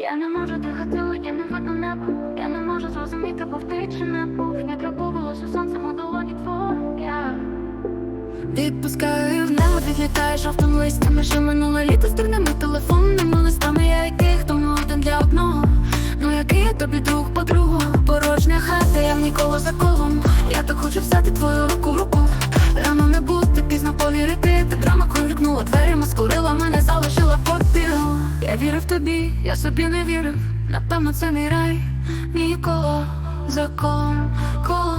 Я не можу дихати, я не видно небо Я не можу зрозуміти, був ти чи не був. Не пробувалося сонцем у долоні твоя Відпускаю в небо, відлітає жовтим листям. Що минуле літо з дурними телефонними листами. Я яких тому один для одного. Ну який я тобі друг подругу Порожня хата, я ніколи за колом. Я так хочу взяти твою руку в руку вірив тобі, я собі не вірив Напевно, це мій рай, нікого за колом, коло,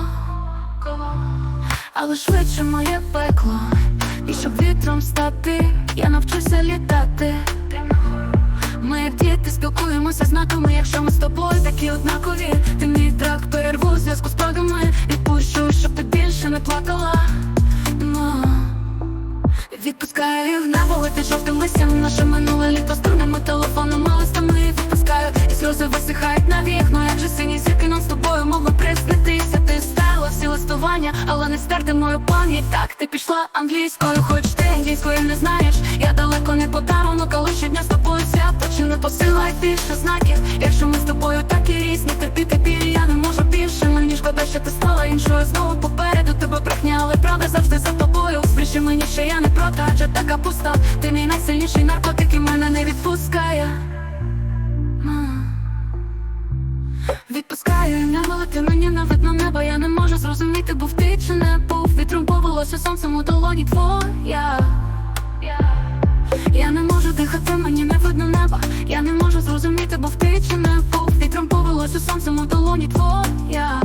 коло але швидше моє пекло, і щоб вітром стати, я навчуся літати. Ми як діти спілкуємося знаками, якщо ми з тобою такі однакові. Ти мій трак перерву зв'язку з прогами Відпущу, щоб ти більше не плакала. Ну, Відпускаю в небо, летить жовтим листям Наше але не стерти мою пам'ять. Так, ти пішла англійською, хоч ти англійською не знаєш. Я далеко не подарунок, але щодня з тобою свято Чи не посилай більше знаків. Якщо ми з тобою так і різні, терпіти біль я не можу більше. Мені шкода, що ти стала іншою. Знову попереду тебе брехня, але правда завжди за тобою. Збріши мені, що я не проти, адже така пуста. Ти мій найсильніший наркотик і мене не відпускає Відпускаю, не ти мені на видно небо Я не можу зрозуміти, був ти чи не був. Вітром повелося сонцем у долоні твоя. Я не можу дихати, мені не видно неба. Я не можу зрозуміти, був ти чи не був. Вітром повелося сонцем у долоні твоя.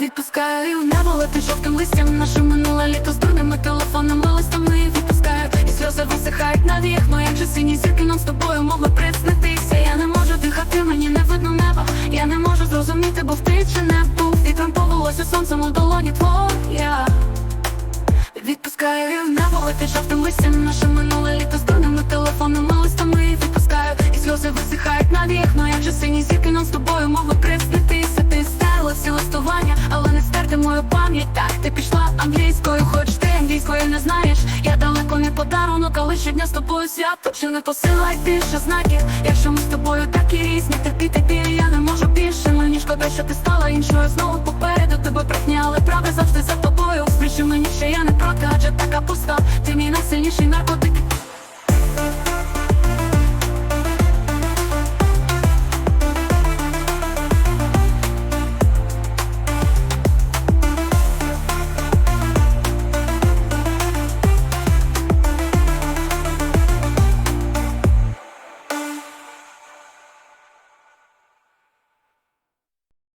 Відпускаю небо лети жовтим листям Наше минуле літо з дурними телефонами листами. Відпускаю, і сльози висихають на вікно Як же сині зірки нам з тобою зрозуміти, був ти чи не був Вітром повелося сонцем у долоні твоя Відпускаю в небо лети жовтим листям Наше минуле літо з дурними телефонами листами Відпускаю, і сльози висихають на вікно Як же сині зірки нам з тобою могли приснитися Ти стерла всі листування, але не стерти мою пам'ять. Так, ти пішла англійською, хоч ти англійською не знаєш. Я далеко не подарунок, але щодня з тобою свято. Чи не посилай більше знаків Якщо ми з тобою так і різні Терпіти можу шкода, що ти стала іншою. Знову попереду тебе брехня, але правда завжди за тобою. Збріши мені, що я не проти, адже така пуста. Ти мій найсильніший наркотик